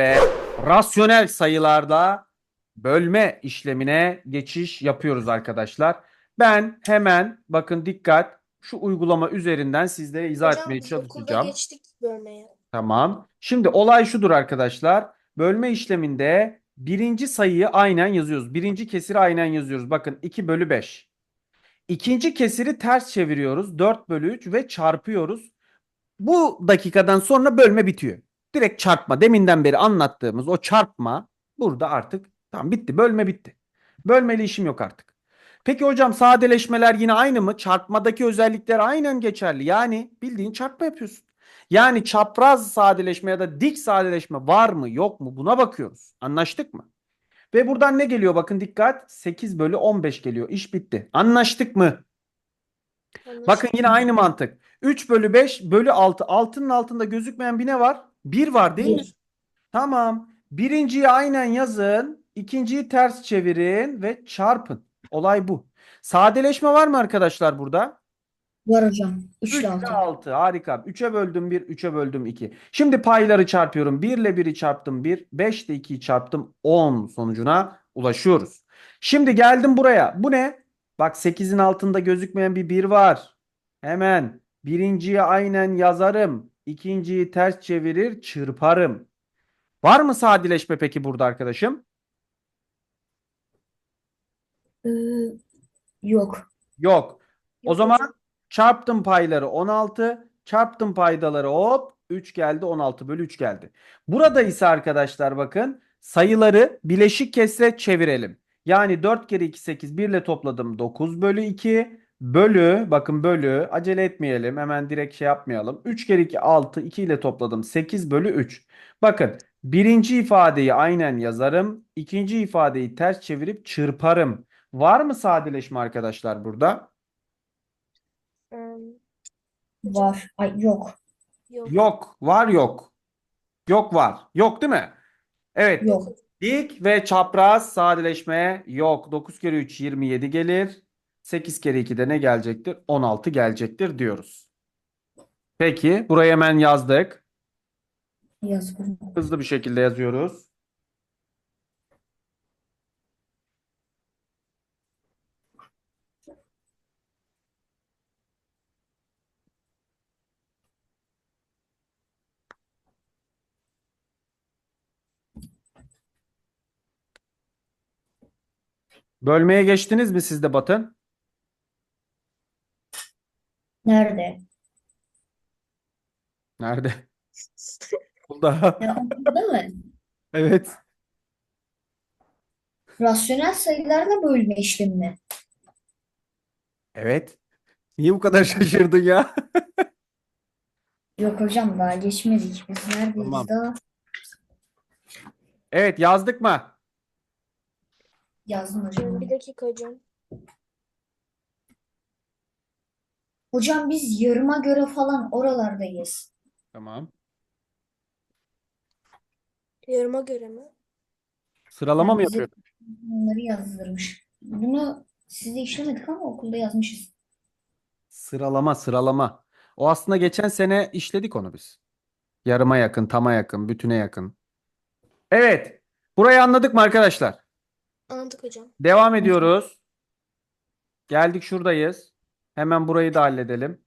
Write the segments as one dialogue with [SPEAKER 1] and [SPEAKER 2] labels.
[SPEAKER 1] Ve rasyonel sayılarda bölme işlemine geçiş yapıyoruz arkadaşlar. Ben hemen bakın dikkat şu uygulama üzerinden sizlere izah
[SPEAKER 2] Hocam
[SPEAKER 1] etmeye çalışacağım.
[SPEAKER 2] geçtik bölmeye.
[SPEAKER 1] Tamam. Şimdi olay şudur arkadaşlar. Bölme işleminde birinci sayıyı aynen yazıyoruz. Birinci kesiri aynen yazıyoruz. Bakın 2 bölü 5. İkinci kesiri ters çeviriyoruz. 4 bölü 3 ve çarpıyoruz. Bu dakikadan sonra bölme bitiyor. Direkt çarpma. Deminden beri anlattığımız o çarpma burada artık tamam bitti. Bölme bitti. Bölmeli işim yok artık. Peki hocam sadeleşmeler yine aynı mı? Çarpmadaki özellikler aynen geçerli. Yani bildiğin çarpma yapıyorsun. Yani çapraz sadeleşme ya da dik sadeleşme var mı yok mu buna bakıyoruz. Anlaştık mı? Ve buradan ne geliyor? Bakın dikkat 8 bölü 15 geliyor. İş bitti. Anlaştık mı? Bakın yine aynı mantık. 3 bölü 5 bölü 6. Altının altında gözükmeyen bir ne var? 1 var değil mi?
[SPEAKER 3] Bir.
[SPEAKER 1] Tamam. Birinciyi aynen yazın. ikinciyi ters çevirin ve çarpın. Olay bu. Sadeleşme var mı arkadaşlar burada?
[SPEAKER 3] Var hocam. 3
[SPEAKER 1] 3
[SPEAKER 3] ile
[SPEAKER 1] ile
[SPEAKER 3] 6.
[SPEAKER 1] 6. Harika. 3'e böldüm 1, 3'e böldüm 2. Şimdi payları çarpıyorum. 1 ile 1'i çarptım 1, 5 ile 2'yi çarptım 10 sonucuna ulaşıyoruz. Şimdi geldim buraya. Bu ne? Bak 8'in altında gözükmeyen bir 1 var. Hemen birinciyi aynen yazarım. İkinciyi ters çevirir çırparım. Var mı sadeleşme peki burada arkadaşım?
[SPEAKER 3] Ee, yok.
[SPEAKER 1] Yok. O
[SPEAKER 2] Yok
[SPEAKER 1] zaman çarptım payları 16, çarptım paydaları hop 3 geldi 16 bölü 3 geldi. Burada ise arkadaşlar bakın sayıları bileşik kesre çevirelim. Yani 4 kere 2 8 1 ile topladım 9 bölü 2 bölü bakın bölü acele etmeyelim hemen direkt şey yapmayalım. 3 kere 2 6 2 ile topladım 8 bölü 3. Bakın birinci ifadeyi aynen yazarım. ikinci ifadeyi ters çevirip çırparım. Var mı sadeleşme arkadaşlar burada?
[SPEAKER 3] Var. Ay yok.
[SPEAKER 2] yok.
[SPEAKER 1] Yok. Var yok. Yok var. Yok değil mi? Evet.
[SPEAKER 3] Yok.
[SPEAKER 1] Dik ve çapraz sadeleşme yok. 9 kere 3 27 gelir. 8 kere 2 de ne gelecektir? 16 gelecektir diyoruz. Peki. Buraya hemen yazdık.
[SPEAKER 3] Yazdım.
[SPEAKER 1] Hızlı bir şekilde yazıyoruz. Bölmeye geçtiniz mi siz de Batın?
[SPEAKER 3] Nerede?
[SPEAKER 1] Nerede? Burada.
[SPEAKER 3] Ya okulda mı?
[SPEAKER 1] Evet.
[SPEAKER 3] Rasyonel sayılarla bölme işlemini.
[SPEAKER 1] Evet. Niye bu kadar şaşırdın ya?
[SPEAKER 3] Yok hocam daha geçmedik. Biz neredeyiz
[SPEAKER 1] Tamam.
[SPEAKER 3] daha?
[SPEAKER 1] Evet yazdık mı?
[SPEAKER 3] Yazdım hocam.
[SPEAKER 2] Bir dakika hocam.
[SPEAKER 3] Hocam biz yarıma göre falan oralardayız.
[SPEAKER 1] Tamam.
[SPEAKER 2] Yarıma göre mi?
[SPEAKER 1] Sıralama
[SPEAKER 3] Yani
[SPEAKER 1] mı
[SPEAKER 3] bize
[SPEAKER 1] yapıyoruz?
[SPEAKER 3] bunları yazdırmış. Bunu size işlemedik ama okulda yazmışız.
[SPEAKER 1] Sıralama, sıralama. O aslında geçen sene işledik onu biz. Yarıma yakın, tama yakın, bütüne yakın. Evet. Burayı anladık mı arkadaşlar?
[SPEAKER 2] Anladık hocam.
[SPEAKER 1] Devam ediyoruz. Geldik şuradayız. Hemen burayı da halledelim.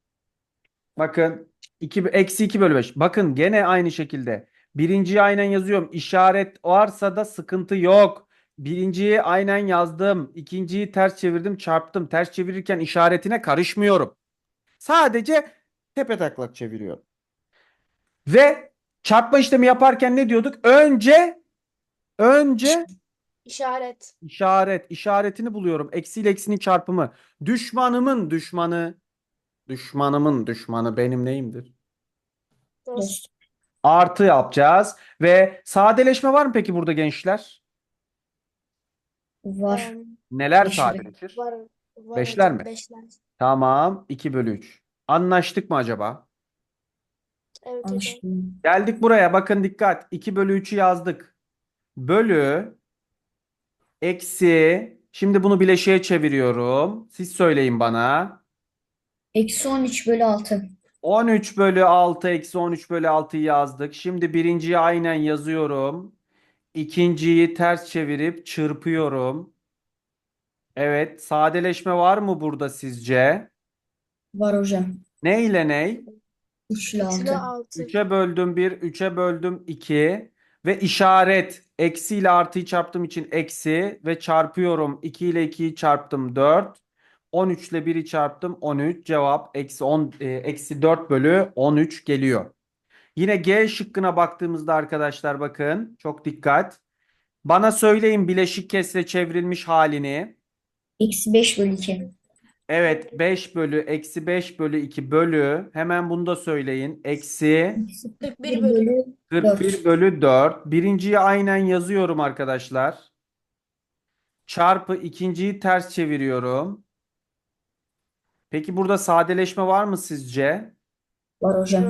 [SPEAKER 1] Bakın 2, eksi 2 bölü 5. Bakın gene aynı şekilde. Birinciyi aynen yazıyorum. İşaret varsa da sıkıntı yok. Birinciyi aynen yazdım. İkinciyi ters çevirdim, çarptım. Ters çevirirken işaretine karışmıyorum. Sadece tepe taklak çeviriyorum. Ve çarpma işlemi yaparken ne diyorduk? Önce önce
[SPEAKER 2] İşaret.
[SPEAKER 1] İşaret, işaretini buluyorum. Eksiyle eksinin çarpımı. Düşmanımın düşmanı, düşmanımın düşmanı benim neyimdir?
[SPEAKER 2] Dost.
[SPEAKER 1] Artı yapacağız. Ve sadeleşme var mı peki burada gençler?
[SPEAKER 3] Var.
[SPEAKER 1] Neler
[SPEAKER 3] Beşler.
[SPEAKER 1] sadeleşir?
[SPEAKER 2] var. Var
[SPEAKER 1] Beşler
[SPEAKER 2] hocam.
[SPEAKER 1] mi?
[SPEAKER 2] Beşler.
[SPEAKER 1] Tamam. 2 bölü 3. Anlaştık mı acaba?
[SPEAKER 2] Evet hocam.
[SPEAKER 1] Geldik buraya. Bakın dikkat. 2 bölü 3'ü yazdık. Bölü eksi. Şimdi bunu bileşiğe çeviriyorum. Siz söyleyin bana.
[SPEAKER 3] Eksi 13 bölü 6.
[SPEAKER 1] 13 bölü 6 eksi 13 bölü 6'yı yazdık. Şimdi birinciyi aynen yazıyorum. İkinciyi ters çevirip çırpıyorum. Evet, sadeleşme var mı burada sizce?
[SPEAKER 3] Var hocam.
[SPEAKER 1] Ne ile ney?
[SPEAKER 3] 3 ile
[SPEAKER 2] Üçlü
[SPEAKER 3] 6.
[SPEAKER 2] altı.
[SPEAKER 1] 3'e böldüm 1, 3'e böldüm 2 ve işaret eksi ile artıyı çarptığım için eksi ve çarpıyorum. 2 ile 2'yi çarptım 4. 13 ile 1'i çarptım 13. Cevap eksi 10 e, eksi 4 bölü 13 geliyor. Yine G şıkkına baktığımızda arkadaşlar bakın çok dikkat. Bana söyleyin bileşik kesre çevrilmiş halini.
[SPEAKER 3] Eksi 5 bölü 2.
[SPEAKER 1] Evet 5 bölü eksi 5 bölü 2 bölü hemen bunu da söyleyin. Eksi
[SPEAKER 2] 41
[SPEAKER 3] 1
[SPEAKER 2] bölü.
[SPEAKER 3] bölü
[SPEAKER 1] 41 bölü 4. Birinciyi aynen yazıyorum arkadaşlar. Çarpı ikinciyi ters çeviriyorum. Peki burada sadeleşme var mı sizce?
[SPEAKER 3] var hocam.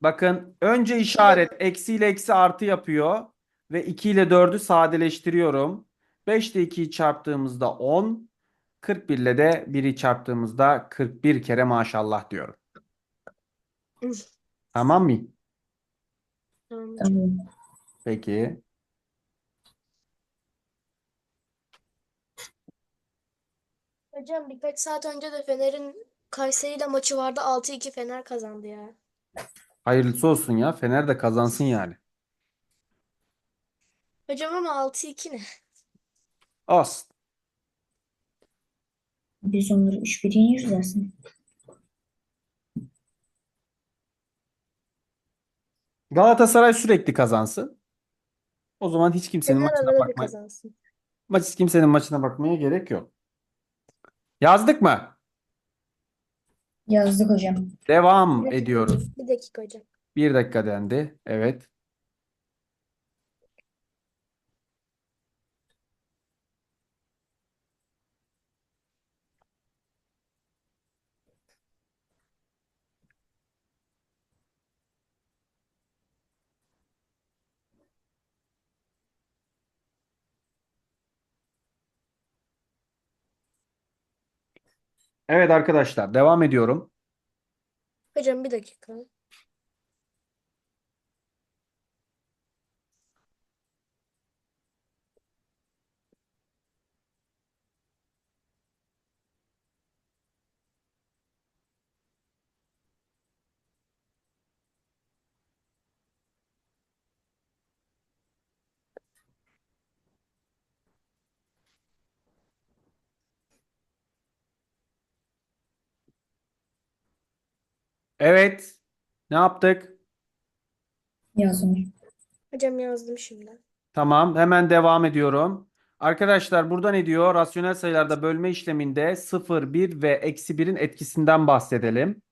[SPEAKER 1] Bakın önce işaret eksi ile eksi artı yapıyor. Ve 2 ile 4'ü sadeleştiriyorum. 5 ile 2'yi çarptığımızda 10. 41 ile de 1'i çarptığımızda 41 kere maşallah diyorum. Tamam mı?
[SPEAKER 2] tamam.
[SPEAKER 1] Peki.
[SPEAKER 2] Hocam birkaç saat önce de Fener'in Kayseri ile maçı vardı. 6-2 Fener kazandı ya.
[SPEAKER 1] Hayırlısı olsun ya. Fener de kazansın yani.
[SPEAKER 2] Hocam ama 6-2 ne?
[SPEAKER 1] Olsun.
[SPEAKER 3] Biz onları 3 1 yeniyoruz aslında.
[SPEAKER 1] Galatasaray sürekli kazansın. O zaman hiç kimsenin
[SPEAKER 2] Fener
[SPEAKER 1] maçına
[SPEAKER 2] arada bir
[SPEAKER 1] bakmaya,
[SPEAKER 2] kazansın.
[SPEAKER 1] maç hiç kimsenin maçına bakmaya gerek yok. Yazdık mı?
[SPEAKER 3] Yazdık hocam.
[SPEAKER 1] Devam
[SPEAKER 2] Bir dakika
[SPEAKER 1] ediyoruz.
[SPEAKER 2] Bir dakika hocam.
[SPEAKER 1] Bir dakika dendi. Evet. Evet arkadaşlar devam ediyorum.
[SPEAKER 2] Hocam bir dakika.
[SPEAKER 1] Evet. Ne yaptık?
[SPEAKER 3] Yazdım.
[SPEAKER 2] Hocam yazdım şimdi.
[SPEAKER 1] Tamam, hemen devam ediyorum. Arkadaşlar burada ne diyor? Rasyonel sayılarda bölme işleminde 0, 1 ve eksi 1'in etkisinden bahsedelim.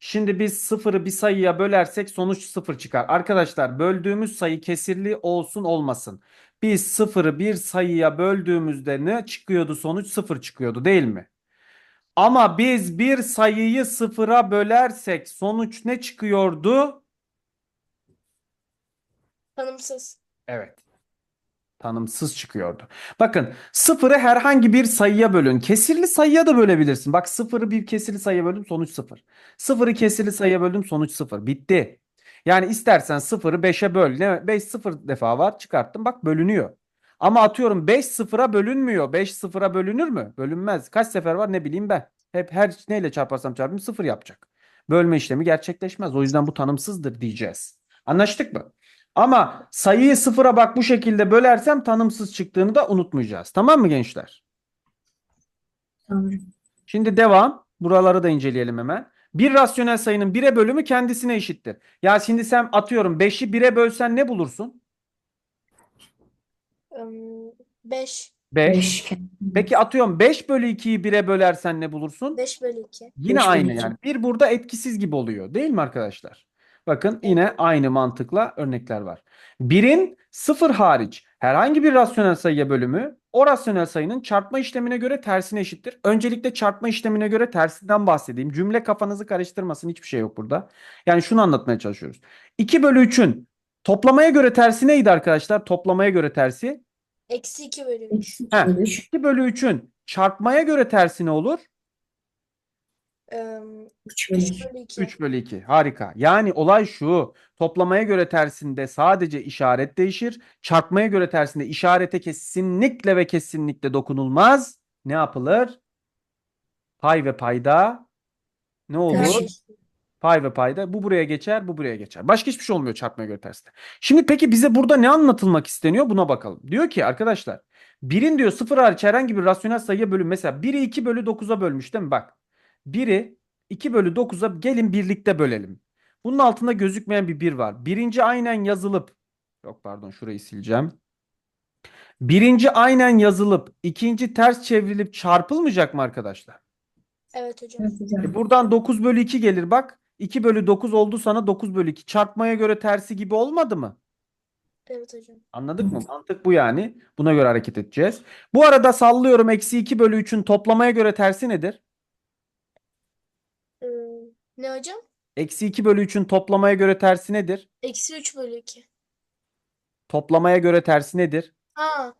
[SPEAKER 1] Şimdi biz sıfırı bir sayıya bölersek sonuç sıfır çıkar. Arkadaşlar böldüğümüz sayı kesirli olsun olmasın. Biz sıfırı bir sayıya böldüğümüzde ne çıkıyordu? Sonuç sıfır çıkıyordu değil mi? Ama biz bir sayıyı sıfıra bölersek sonuç ne çıkıyordu?
[SPEAKER 2] Tanımsız.
[SPEAKER 1] Evet. Tanımsız çıkıyordu. Bakın sıfırı herhangi bir sayıya bölün. Kesirli sayıya da bölebilirsin. Bak sıfırı bir kesirli sayıya böldüm sonuç sıfır. Sıfırı kesirli sayıya böldüm sonuç sıfır. Bitti. Yani istersen sıfırı 5'e böl. Ne? 5 sıfır defa var çıkarttım bak bölünüyor. Ama atıyorum 5 sıfıra bölünmüyor. 5 sıfıra bölünür mü? Bölünmez. Kaç sefer var ne bileyim ben. Hep her neyle çarparsam çarpayım sıfır yapacak. Bölme işlemi gerçekleşmez. O yüzden bu tanımsızdır diyeceğiz. Anlaştık mı? Ama sayıyı sıfıra bak bu şekilde bölersem tanımsız çıktığını da unutmayacağız. Tamam mı gençler?
[SPEAKER 3] Tamam.
[SPEAKER 1] Şimdi devam. Buraları da inceleyelim hemen. Bir rasyonel sayının 1'e bölümü kendisine eşittir. Ya şimdi sen atıyorum 5'i 1'e bölsen ne bulursun?
[SPEAKER 2] 5.
[SPEAKER 1] 5.
[SPEAKER 3] 5.
[SPEAKER 1] Peki atıyorum 5 bölü 2'yi 1'e bölersen ne bulursun?
[SPEAKER 2] 5 bölü 2.
[SPEAKER 1] Yine
[SPEAKER 3] Beş bölü
[SPEAKER 1] aynı
[SPEAKER 3] iki.
[SPEAKER 1] yani. Bir burada etkisiz gibi oluyor değil mi arkadaşlar? Bakın yine aynı mantıkla örnekler var. Birin sıfır hariç herhangi bir rasyonel sayıya bölümü o rasyonel sayının çarpma işlemine göre tersine eşittir. Öncelikle çarpma işlemine göre tersinden bahsedeyim. Cümle kafanızı karıştırmasın hiçbir şey yok burada. Yani şunu anlatmaya çalışıyoruz. 2 bölü 3'ün toplamaya göre tersi neydi arkadaşlar? Toplamaya göre tersi.
[SPEAKER 2] Eksi 2 bölü 3.
[SPEAKER 3] Eksi
[SPEAKER 1] Ha.
[SPEAKER 3] 2 bölü 3.
[SPEAKER 1] 2 bölü 3'ün çarpmaya göre tersi ne olur?
[SPEAKER 3] 3 bölü
[SPEAKER 2] 3
[SPEAKER 3] 2.
[SPEAKER 2] bölü 2.
[SPEAKER 1] 3 bölü 2. Harika. Yani olay şu. Toplamaya göre tersinde sadece işaret değişir. Çarpmaya göre tersinde işarete kesinlikle ve kesinlikle dokunulmaz. Ne yapılır? Pay ve payda ne olur?
[SPEAKER 3] Karşı.
[SPEAKER 1] Pay ve payda. Bu buraya geçer, bu buraya geçer. Başka hiçbir şey olmuyor çarpmaya göre tersinde. Şimdi peki bize burada ne anlatılmak isteniyor? Buna bakalım. Diyor ki arkadaşlar birin diyor sıfır hariç herhangi bir rasyonel sayıya bölün. Mesela 1'i 2 bölü 9'a bölmüş değil mi? Bak. 1'i 2 bölü 9'a gelin birlikte bölelim. Bunun altında gözükmeyen bir 1 var. Birinci aynen yazılıp yok pardon şurayı sileceğim. Birinci aynen yazılıp ikinci ters çevrilip çarpılmayacak mı arkadaşlar?
[SPEAKER 2] Evet hocam.
[SPEAKER 3] Evet hocam.
[SPEAKER 1] E buradan 9 bölü 2 gelir bak. 2 bölü 9 oldu sana 9 bölü 2. Çarpmaya göre tersi gibi olmadı mı?
[SPEAKER 2] Evet hocam.
[SPEAKER 1] Anladık mı? Mantık bu yani. Buna göre hareket edeceğiz. Bu arada sallıyorum eksi 2 bölü 3'ün toplamaya göre tersi nedir?
[SPEAKER 2] Ee, ne hocam?
[SPEAKER 1] Eksi 2 bölü 3'ün toplamaya göre tersi nedir?
[SPEAKER 2] Eksi 3 bölü 2.
[SPEAKER 1] Toplamaya göre tersi nedir?
[SPEAKER 2] Ha.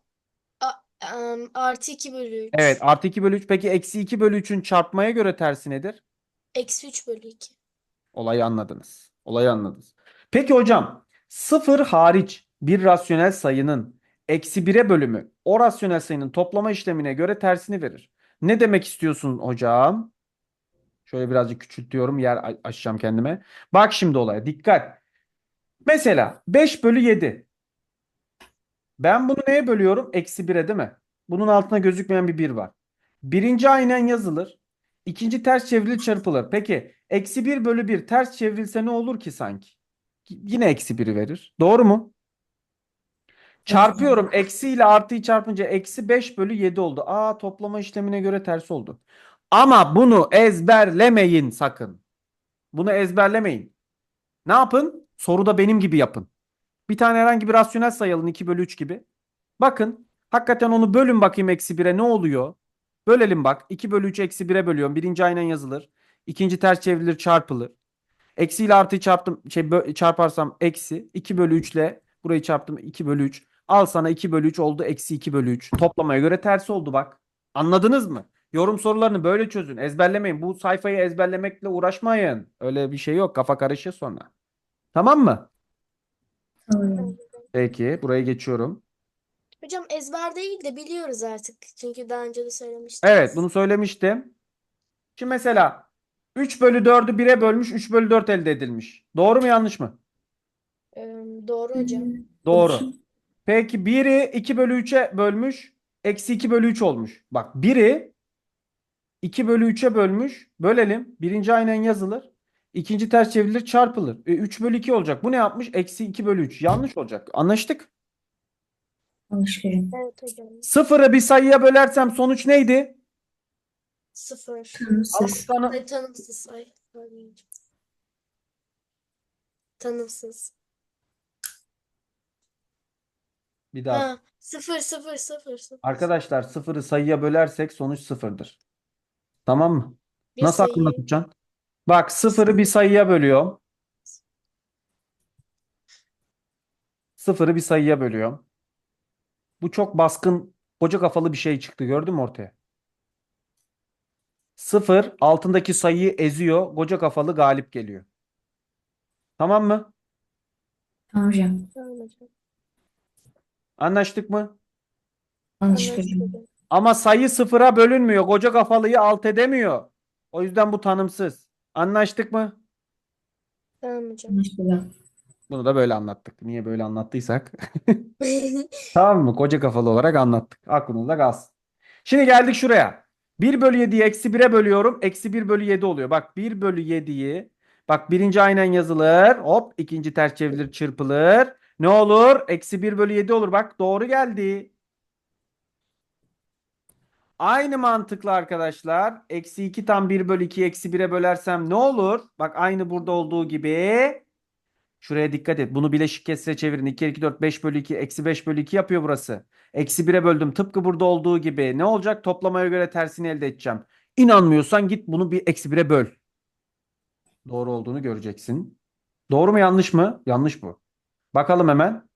[SPEAKER 2] A- artı 2 bölü 3.
[SPEAKER 1] Evet artı 2 bölü 3. Peki eksi 2 bölü 3'ün çarpmaya göre tersi nedir?
[SPEAKER 2] Eksi 3 bölü 2.
[SPEAKER 1] Olayı anladınız. Olayı anladınız. Peki hocam sıfır hariç bir rasyonel sayının eksi 1'e bölümü o rasyonel sayının toplama işlemine göre tersini verir. Ne demek istiyorsun hocam? Şöyle birazcık küçültüyorum yer açacağım kendime. Bak şimdi olaya dikkat. Mesela 5 bölü 7. Ben bunu neye bölüyorum? Eksi 1'e değil mi? Bunun altına gözükmeyen bir 1 var. Birinci aynen yazılır. İkinci ters çevrilir çarpılır. Peki eksi 1 bölü 1 ters çevrilse ne olur ki sanki? Yine eksi 1'i verir. Doğru mu? Çarpıyorum. Eksi ile artıyı çarpınca eksi 5 bölü 7 oldu. Aa toplama işlemine göre ters oldu. Ama bunu ezberlemeyin sakın. Bunu ezberlemeyin. Ne yapın? Soruda benim gibi yapın. Bir tane herhangi bir rasyonel sayı alın 2 bölü 3 gibi. Bakın hakikaten onu bölün bakayım eksi 1'e ne oluyor? Bölelim bak. 2 bölü 3 eksi 1'e bölüyorum. Birinci aynen yazılır. İkinci ters çevrilir çarpılır. Eksi ile artıyı çarptım. Şey, çarparsam eksi. 2 bölü 3 ile burayı çarptım. 2 bölü 3. Al sana 2 bölü 3 oldu. Eksi 2 bölü 3. Toplamaya göre tersi oldu bak. Anladınız mı? Yorum sorularını böyle çözün. Ezberlemeyin. Bu sayfayı ezberlemekle uğraşmayın. Öyle bir şey yok. Kafa karışır sonra. Tamam mı?
[SPEAKER 3] Tamam.
[SPEAKER 1] Peki. Buraya geçiyorum.
[SPEAKER 2] Hocam ezber değil de biliyoruz artık. Çünkü daha önce de söylemiştiniz.
[SPEAKER 1] Evet bunu söylemiştim. Şimdi mesela 3 bölü 4'ü 1'e bölmüş 3 bölü 4 elde edilmiş. Doğru mu yanlış mı?
[SPEAKER 2] Em, doğru hocam.
[SPEAKER 1] Doğru. Peki 1'i 2 bölü 3'e bölmüş. Eksi 2 bölü 3 olmuş. Bak 1'i 2 bölü 3'e bölmüş. Bölelim. Birinci aynen yazılır. İkinci ters çevrilir çarpılır. E, 3 bölü 2 olacak. Bu ne yapmış? Eksi 2 bölü 3. Yanlış olacak. Anlaştık.
[SPEAKER 3] Hocam.
[SPEAKER 2] Evet hocam.
[SPEAKER 1] Sıfırı bir sayıya bölersem sonuç neydi?
[SPEAKER 2] Sıfır.
[SPEAKER 3] Tanımsız.
[SPEAKER 1] sana
[SPEAKER 2] Ay, tanımsız. Pardon hocam. Tanımsız.
[SPEAKER 1] bir daha.
[SPEAKER 2] Ha, sıfır sıfır sıfır sıfır.
[SPEAKER 1] Arkadaşlar sıfırı sayıya bölersek sonuç sıfırdır. Tamam mı?
[SPEAKER 2] Bir
[SPEAKER 1] Nasıl aklında
[SPEAKER 2] sayıyı-
[SPEAKER 1] tutacaksın? Bak sıfırı bir sayıya bölüyorum. Sıfırı bir sayıya bölüyorum. Bu çok baskın, koca kafalı bir şey çıktı. Gördün mü ortaya? Sıfır altındaki sayıyı eziyor. Koca kafalı galip geliyor. Tamam mı?
[SPEAKER 3] Tamam hocam.
[SPEAKER 2] Tamam hocam.
[SPEAKER 1] Anlaştık mı?
[SPEAKER 3] Anlaştık hocam.
[SPEAKER 1] Ama sayı sıfıra bölünmüyor. Koca kafalıyı alt edemiyor. O yüzden bu tanımsız. Anlaştık mı?
[SPEAKER 2] Tamam hocam.
[SPEAKER 3] Anlaştık.
[SPEAKER 1] Bunu da böyle anlattık. Niye böyle anlattıysak? Tamam mı? Koca kafalı olarak anlattık. Aklınızda kalsın. Şimdi geldik şuraya. 1 bölü 7'yi eksi 1'e bölüyorum. Eksi 1 bölü 7 oluyor. Bak 1 bölü 7'yi bak birinci aynen yazılır. Hop ikinci ters çevrilir çırpılır. Ne olur? Eksi 1 bölü 7 olur. Bak doğru geldi. Aynı mantıkla arkadaşlar. Eksi 2 tam 1 bölü 2'yi eksi 1'e bölersem ne olur? Bak aynı burada olduğu gibi. Şuraya dikkat et. Bunu bileşik kesire çevirin. 2 2 4 5 bölü 2 eksi 5 bölü 2 yapıyor burası. Eksi 1'e böldüm. Tıpkı burada olduğu gibi. Ne olacak? Toplamaya göre tersini elde edeceğim. İnanmıyorsan git bunu bir eksi 1'e böl. Doğru olduğunu göreceksin. Doğru mu yanlış mı? Yanlış bu. Bakalım hemen.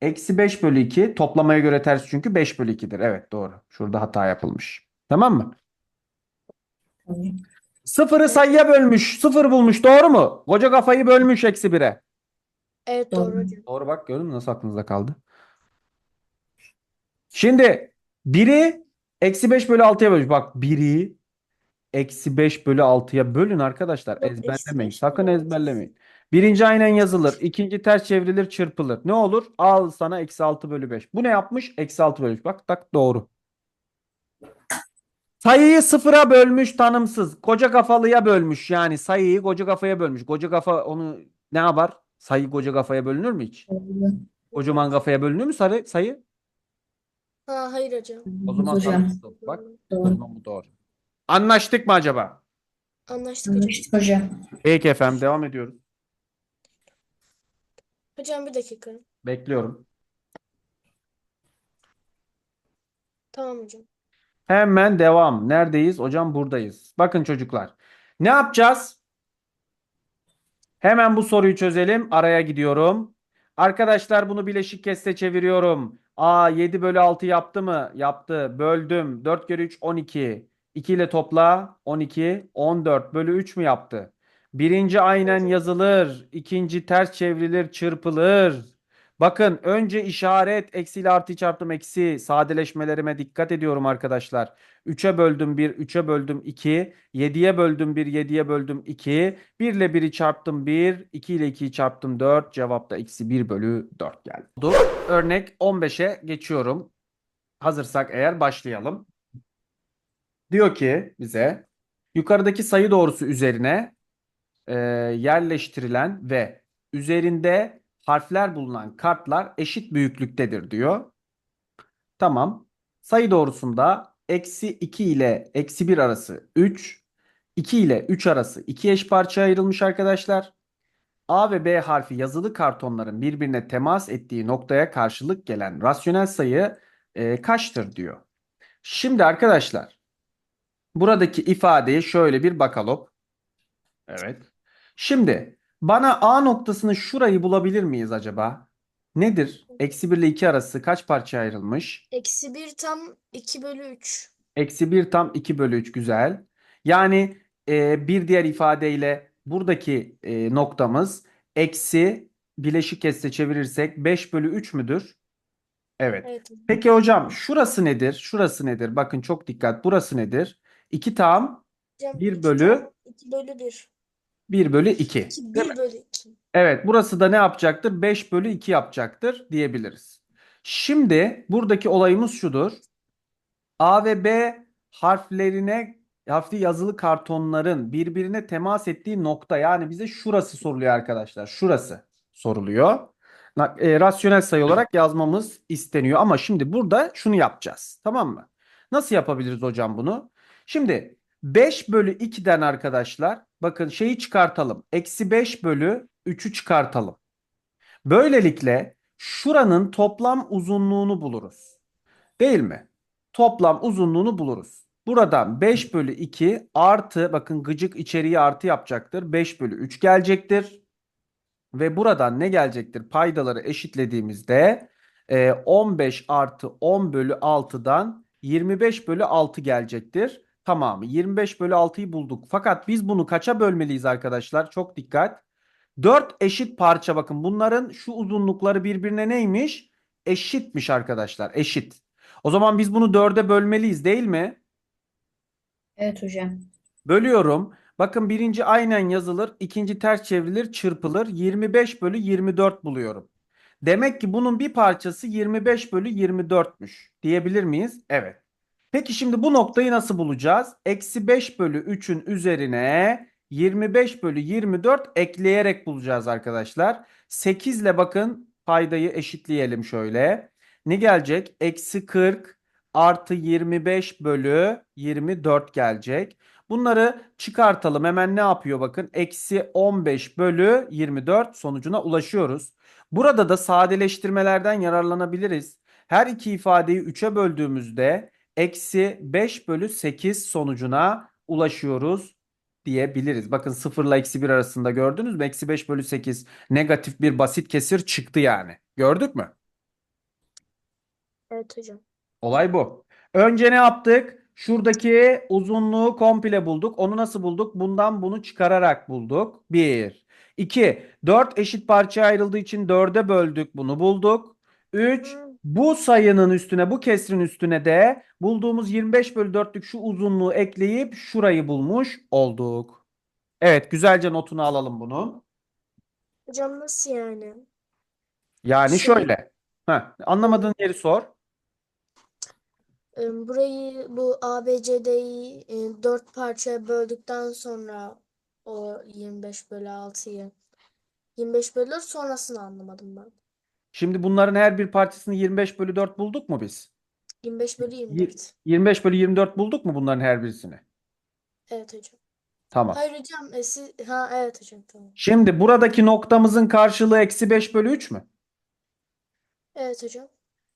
[SPEAKER 1] Eksi 5 bölü 2 toplamaya göre ters çünkü 5 bölü 2'dir. Evet doğru. Şurada hata yapılmış. Tamam mı? Sıfırı sayıya bölmüş. Sıfır bulmuş. Doğru mu? Koca kafayı bölmüş eksi bire.
[SPEAKER 2] Evet
[SPEAKER 3] Doğru.
[SPEAKER 2] doğru hocam.
[SPEAKER 1] Doğru bak gördün mü nasıl aklınızda kaldı? Şimdi biri eksi 5 bölü 6'ya bölmüş. Bak biri eksi 5 bölü 6'ya bölün arkadaşlar.
[SPEAKER 2] Yok, eksi
[SPEAKER 1] Ezberlemeyin.
[SPEAKER 2] beş
[SPEAKER 1] Sakın
[SPEAKER 2] altı.
[SPEAKER 1] ezberlemeyin. Birinci aynen yazılır. ikinci ters çevrilir çırpılır. Ne olur? Al sana eksi 6 bölü 5. Bu ne yapmış? Eksi 6 bölü 5. Bak tak doğru. Sayıyı sıfıra bölmüş tanımsız. Koca kafalıya bölmüş. Yani sayıyı koca kafaya bölmüş. Koca kafa onu ne yapar? Sayı koca kafaya bölünür mü hiç? Kocaman kafaya bölünür mü sarı, sayı?
[SPEAKER 2] Ha hayır hocam.
[SPEAKER 1] O zaman
[SPEAKER 3] Hocam.
[SPEAKER 1] tanımsız. Bak o
[SPEAKER 3] Doğru.
[SPEAKER 1] zaman bu doğru. Anlaştık mı acaba?
[SPEAKER 2] Anlaştık hocam.
[SPEAKER 3] Anlaştık hocam.
[SPEAKER 1] Peki efendim devam ediyoruz.
[SPEAKER 2] Hocam bir dakika.
[SPEAKER 1] Bekliyorum.
[SPEAKER 2] Tamam hocam.
[SPEAKER 1] Hemen devam. Neredeyiz? Hocam buradayız. Bakın çocuklar. Ne yapacağız? Hemen bu soruyu çözelim. Araya gidiyorum. Arkadaşlar bunu bileşik keste çeviriyorum. A 7 bölü 6 yaptı mı? Yaptı. Böldüm. 4 kere 3 12. 2 ile topla 12. 14 bölü 3 mü yaptı? Birinci aynen yazılır. ikinci ters çevrilir çırpılır. Bakın önce işaret eksiyle artı çarptım eksi sadeleşmelerime dikkat ediyorum arkadaşlar. 3'e böldüm 1, 3'e böldüm 2, 7'ye böldüm 1, 7'ye böldüm 2, 1 ile 1'i çarptım 1, 2 ile 2'yi çarptım 4, cevap da eksi 1 bölü 4 geldi. Dur. Örnek 15'e geçiyorum. Hazırsak eğer başlayalım. Diyor ki bize yukarıdaki sayı doğrusu üzerine e, yerleştirilen ve üzerinde harfler bulunan kartlar eşit büyüklüktedir diyor. Tamam. Sayı doğrusunda eksi 2 ile eksi 1 arası 3, 2 ile 3 arası 2 eş parçaya ayrılmış arkadaşlar. A ve B harfi yazılı kartonların birbirine temas ettiği noktaya karşılık gelen rasyonel sayı e, kaçtır diyor. Şimdi arkadaşlar buradaki ifadeye şöyle bir bakalım. Evet. Şimdi bana A noktasını şurayı bulabilir miyiz acaba? Nedir? Eksi 1 ile 2 arası kaç parçaya ayrılmış?
[SPEAKER 2] Eksi 1 tam 2 bölü 3.
[SPEAKER 1] Eksi 1 tam 2 bölü 3 güzel. Yani e, bir diğer ifadeyle buradaki e, noktamız eksi bileşik keste çevirirsek 5 bölü 3 müdür? Evet.
[SPEAKER 2] Evet.
[SPEAKER 1] Peki hocam şurası nedir? Şurası nedir? Bakın çok dikkat. Burası nedir? 2 tam
[SPEAKER 2] Hocam
[SPEAKER 1] bir
[SPEAKER 2] iki
[SPEAKER 1] bölü-
[SPEAKER 2] tam 2 bölü 1.
[SPEAKER 1] 1 bölü 2.
[SPEAKER 2] 2
[SPEAKER 1] Değil mi?
[SPEAKER 2] 1 bölü 2.
[SPEAKER 1] Evet, burası da ne yapacaktır? 5 bölü 2 yapacaktır diyebiliriz. Şimdi buradaki olayımız şudur. A ve B harflerine harfli yazılı kartonların birbirine temas ettiği nokta yani bize şurası soruluyor arkadaşlar. Şurası soruluyor. E, rasyonel sayı olarak yazmamız isteniyor ama şimdi burada şunu yapacağız. Tamam mı? Nasıl yapabiliriz hocam bunu? Şimdi 5 bölü 2'den arkadaşlar bakın şeyi çıkartalım. Eksi 5 bölü 3'ü çıkartalım. Böylelikle şuranın toplam uzunluğunu buluruz. Değil mi? Toplam uzunluğunu buluruz. Buradan 5 bölü 2 artı bakın gıcık içeriği artı yapacaktır. 5 bölü 3 gelecektir. Ve buradan ne gelecektir? Paydaları eşitlediğimizde e, 15 artı 10 bölü 6'dan 25 bölü 6 gelecektir. Tamamı 25 bölü 6'yı bulduk. Fakat biz bunu kaça bölmeliyiz arkadaşlar? Çok dikkat. 4 eşit parça bakın bunların şu uzunlukları birbirine neymiş? Eşitmiş arkadaşlar eşit. O zaman biz bunu 4'e bölmeliyiz değil mi?
[SPEAKER 3] Evet hocam.
[SPEAKER 1] Bölüyorum. Bakın birinci aynen yazılır. ikinci ters çevrilir çırpılır. 25 bölü 24 buluyorum. Demek ki bunun bir parçası 25 bölü 24'müş. Diyebilir miyiz? Evet. Peki şimdi bu noktayı nasıl bulacağız? Eksi 5 bölü 3'ün üzerine 25 bölü 24 ekleyerek bulacağız arkadaşlar. 8 ile bakın paydayı eşitleyelim şöyle. Ne gelecek? Eksi 40 artı 25 bölü 24 gelecek. Bunları çıkartalım. Hemen ne yapıyor bakın? Eksi 15 bölü 24 sonucuna ulaşıyoruz. Burada da sadeleştirmelerden yararlanabiliriz. Her iki ifadeyi 3'e böldüğümüzde eksi 5 bölü 8 sonucuna ulaşıyoruz diyebiliriz. Bakın 0 ile eksi 1 arasında gördünüz mü? Eksi 5 bölü 8 negatif bir basit kesir çıktı yani. Gördük mü?
[SPEAKER 2] Evet hocam.
[SPEAKER 1] Olay bu. Önce ne yaptık? Şuradaki uzunluğu komple bulduk. Onu nasıl bulduk? Bundan bunu çıkararak bulduk. 1. 2. 4 eşit parçaya ayrıldığı için 4'e böldük. Bunu bulduk. 3. Bu sayının üstüne, bu kesrin üstüne de bulduğumuz 25 bölü 4'lük şu uzunluğu ekleyip şurayı bulmuş olduk. Evet, güzelce notunu alalım bunun.
[SPEAKER 2] Hocam nasıl yani?
[SPEAKER 1] Yani
[SPEAKER 2] Şey-
[SPEAKER 1] şöyle. Heh, anlamadığın yeri sor.
[SPEAKER 2] Ee, Burayı bu ABCD'yi e, dört parçaya böldükten sonra o 25 bölü 6'yı 25 bölü 4 sonrasını anlamadım ben.
[SPEAKER 1] Şimdi bunların her bir parçasını 25 bölü 4 bulduk mu biz?
[SPEAKER 2] 25 bölü 24.
[SPEAKER 1] 25 bölü 24 bulduk mu bunların her birisini?
[SPEAKER 2] Evet hocam.
[SPEAKER 1] Tamam.
[SPEAKER 2] Hayır hocam e, siz... ha evet hocam tamam.
[SPEAKER 1] Şimdi buradaki noktamızın karşılığı eksi 5 bölü 3 mü?
[SPEAKER 2] Evet hocam.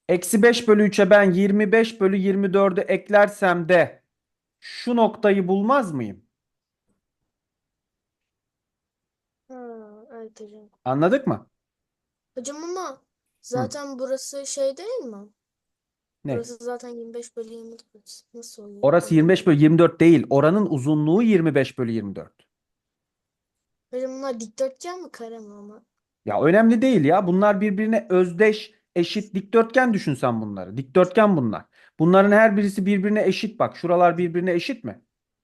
[SPEAKER 1] Eksi 5 bölü 3'e ben 25 bölü 24'ü eklersem de şu noktayı bulmaz mıyım?
[SPEAKER 2] Ha, evet hocam.
[SPEAKER 1] Anladık mı?
[SPEAKER 2] Hocam ama zaten burası şey değil mi?
[SPEAKER 1] Ne?
[SPEAKER 2] Burası zaten 25 bölü 24. Nasıl oluyor?
[SPEAKER 1] Orası 25 bölü 24 değil. Oranın uzunluğu 25 bölü 24.
[SPEAKER 2] Hocam bunlar dikdörtgen mi kare mi ama?
[SPEAKER 1] Ya önemli değil ya. Bunlar birbirine özdeş, eşit dikdörtgen düşün sen bunları. Dikdörtgen bunlar. Bunların her birisi birbirine eşit bak. Şuralar birbirine eşit mi?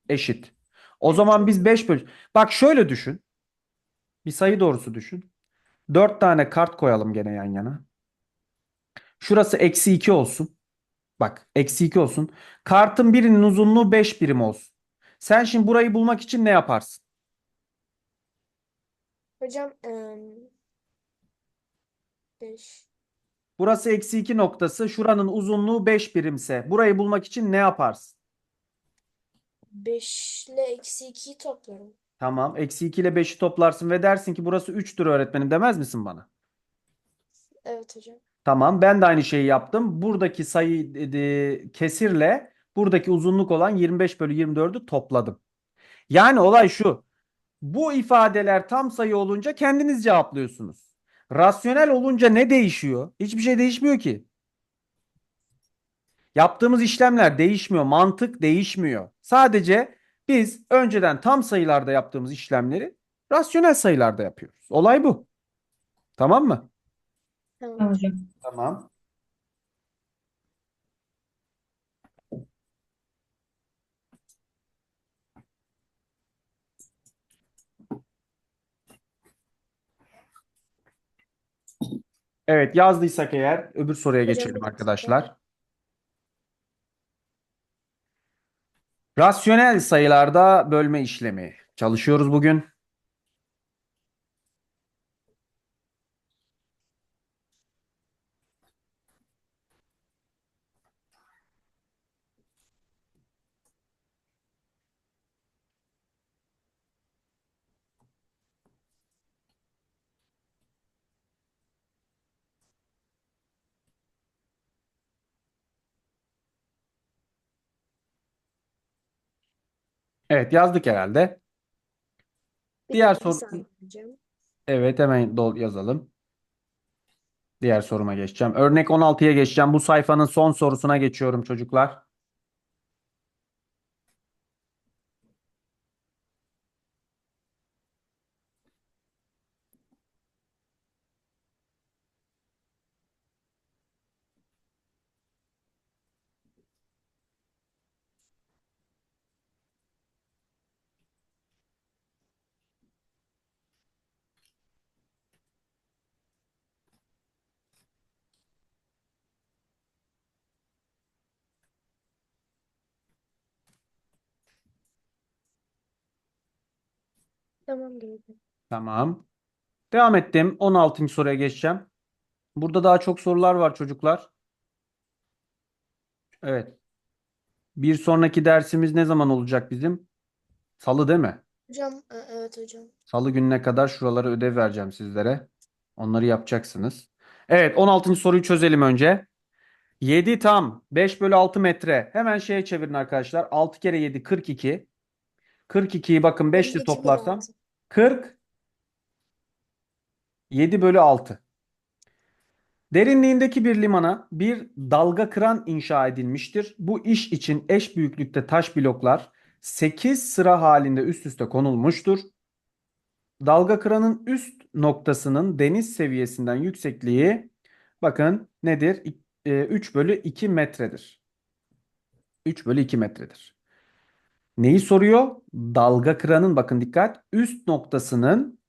[SPEAKER 1] Eşit. O zaman biz 5 bölü... Bak şöyle düşün. Bir sayı doğrusu düşün. 4 tane kart koyalım gene yan yana. Şurası eksi 2 olsun. Bak eksi 2 olsun. Kartın birinin uzunluğu 5 birim olsun. Sen şimdi burayı bulmak için ne yaparsın?
[SPEAKER 2] Hocam 5
[SPEAKER 1] Burası eksi 2 noktası. Şuranın uzunluğu 5 birimse burayı bulmak için ne yaparsın?
[SPEAKER 2] 5 ile eksi 2'yi toplarım.
[SPEAKER 1] Tamam. Eksi 2 ile 5'i toplarsın ve dersin ki burası 3'tür öğretmenim demez misin bana?
[SPEAKER 2] Evet hocam.
[SPEAKER 1] Tamam. Ben de aynı şeyi yaptım. Buradaki sayı e, kesirle buradaki uzunluk olan 25 bölü 24'ü topladım. Yani olay şu. Bu ifadeler tam sayı olunca kendiniz cevaplıyorsunuz. Rasyonel olunca ne değişiyor? Hiçbir şey değişmiyor ki. Yaptığımız işlemler değişmiyor. Mantık değişmiyor. Sadece biz önceden tam sayılarda yaptığımız işlemleri rasyonel sayılarda yapıyoruz. Olay bu. Tamam mı?
[SPEAKER 2] Tamam.
[SPEAKER 3] Tamam hocam.
[SPEAKER 1] Tamam. Evet yazdıysak eğer öbür soruya geçelim arkadaşlar. Rasyonel sayılarda bölme işlemi çalışıyoruz bugün. Evet yazdık herhalde. Diğer
[SPEAKER 2] bir
[SPEAKER 1] soru-
[SPEAKER 2] saniye hocam.
[SPEAKER 1] Evet hemen dol yazalım. Diğer soruma geçeceğim. Örnek 16'ya geçeceğim. Bu sayfanın son sorusuna geçiyorum çocuklar.
[SPEAKER 2] Tamam geldi.
[SPEAKER 1] Tamam. Devam ettim. 16. soruya geçeceğim. Burada daha çok sorular var çocuklar. Evet. Bir sonraki dersimiz ne zaman olacak bizim? Salı değil mi?
[SPEAKER 2] Hocam e, evet hocam.
[SPEAKER 1] Salı gününe kadar şuralara ödev vereceğim sizlere. Onları yapacaksınız. Evet 16. soruyu çözelim önce. 7 tam 5 bölü 6 metre. Hemen şeye çevirin arkadaşlar. 6 kere 7 42. 42'yi bakın 5 ile
[SPEAKER 2] 52 bölü
[SPEAKER 1] toplarsam
[SPEAKER 2] 6.
[SPEAKER 1] 40 7 bölü 6. Derinliğindeki bir limana bir dalga kıran inşa edilmiştir. Bu iş için eş büyüklükte taş bloklar 8 sıra halinde üst üste konulmuştur. Dalga kıranın üst noktasının deniz seviyesinden yüksekliği bakın nedir? İ- e, 3 bölü 2 metredir. 3 bölü 2 metredir. Neyi soruyor? Dalga kıranın bakın dikkat üst noktasının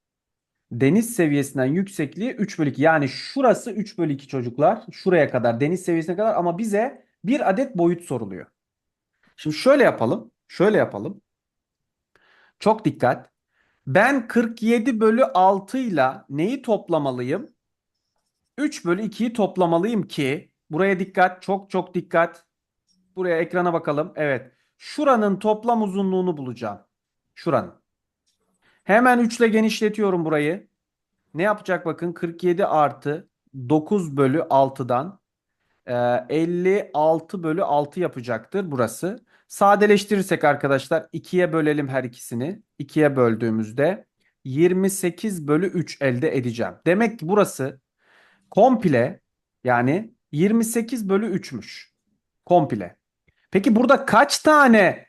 [SPEAKER 1] deniz seviyesinden yüksekliği 3 bölü 2. Yani şurası 3 bölü 2 çocuklar. Şuraya kadar deniz seviyesine kadar ama bize bir adet boyut soruluyor. Şimdi şöyle yapalım. Şöyle yapalım. Çok dikkat. Ben 47 bölü 6 ile neyi toplamalıyım? 3 bölü 2'yi toplamalıyım ki buraya dikkat. Çok çok dikkat. Buraya ekrana bakalım. Evet. Şuranın toplam uzunluğunu bulacağım. Şuranın. Hemen 3 ile genişletiyorum burayı. Ne yapacak bakın 47 artı 9 bölü 6'dan e, 56 bölü 6 yapacaktır burası. Sadeleştirirsek arkadaşlar 2'ye bölelim her ikisini. 2'ye böldüğümüzde 28 bölü 3 elde edeceğim. Demek ki burası komple yani 28 bölü 3'müş. Komple. Peki burada kaç tane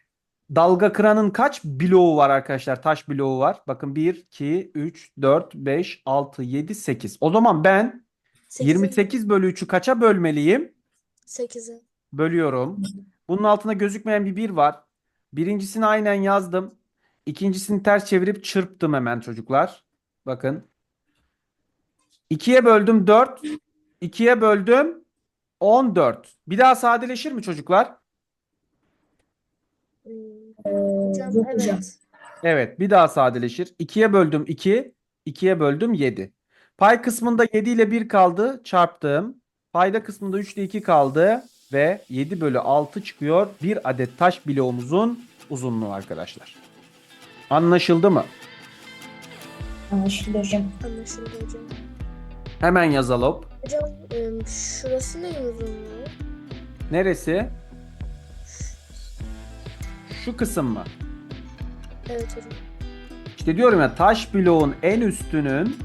[SPEAKER 1] dalga kıranın kaç bloğu var arkadaşlar? Taş bloğu var. Bakın 1, 2, 3, 4, 5, 6, 7, 8. O zaman ben
[SPEAKER 2] 8'e
[SPEAKER 1] 28 bölü 3'ü kaça bölmeliyim?
[SPEAKER 2] 8'e.
[SPEAKER 1] Bölüyorum. Bunun altında gözükmeyen bir 1 var. Birincisini aynen yazdım. İkincisini ters çevirip çırptım hemen çocuklar. Bakın. 2'ye böldüm 4. 2'ye böldüm 14. Bir daha sadeleşir mi çocuklar?
[SPEAKER 2] Hocam. evet.
[SPEAKER 1] Bir daha sadeleşir. 2'ye böldüm 2, 2'ye böldüm 7. Pay kısmında 7 ile 1 kaldı, çarptım. Payda kısmında 3 ile 2 kaldı ve 7 bölü 6 çıkıyor. Bir adet taş bloğumuzun uzunluğu arkadaşlar. Anlaşıldı mı?
[SPEAKER 3] Anlaşıldı hocam.
[SPEAKER 2] Anlaşıldı hocam.
[SPEAKER 1] Hemen yazalım.
[SPEAKER 2] Hocam em, şurası neyin uzunluğu?
[SPEAKER 1] Neresi? Şu kısım mı?
[SPEAKER 2] Evet hocam.
[SPEAKER 1] İşte diyorum ya taş bloğun en üstünün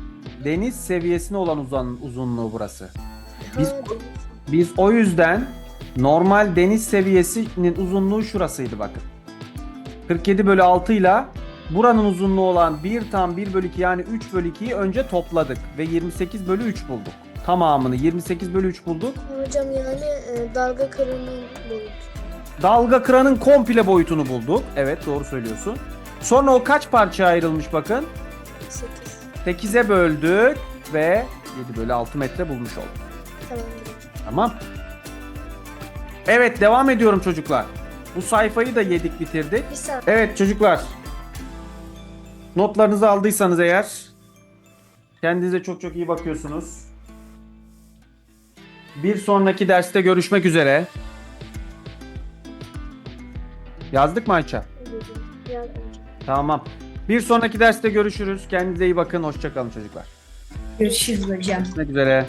[SPEAKER 1] deniz seviyesine olan uzan, uzunluğu burası. Biz-
[SPEAKER 2] Ha.
[SPEAKER 1] Biz o yüzden normal deniz seviyesinin uzunluğu şurasıydı bakın. 47 bölü 6 ile buranın uzunluğu olan 1 tam 1 bölü 2 yani 3 bölü 2'yi önce topladık ve 28 bölü 3 bulduk. Tamamını 28 bölü 3 bulduk.
[SPEAKER 2] Hocam yani e, dalga kırının boyutu.
[SPEAKER 1] Dalga kıranın komple boyutunu bulduk. Evet doğru söylüyorsun. Sonra o kaç parçaya ayrılmış bakın.
[SPEAKER 2] 8.
[SPEAKER 1] 8'e böldük ve 7 bölü 6 metre bulmuş olduk.
[SPEAKER 2] Hocam.
[SPEAKER 1] Tamam. Evet devam ediyorum çocuklar. Bu sayfayı da yedik bitirdik. Evet çocuklar. Notlarınızı aldıysanız eğer kendinize çok çok iyi bakıyorsunuz. Bir sonraki derste görüşmek üzere. Yazdık mı Ayça? Tamam. Bir sonraki derste görüşürüz. Kendinize iyi bakın. Hoşçakalın çocuklar.
[SPEAKER 3] Görüşürüz hocam.
[SPEAKER 1] Görüşmek üzere.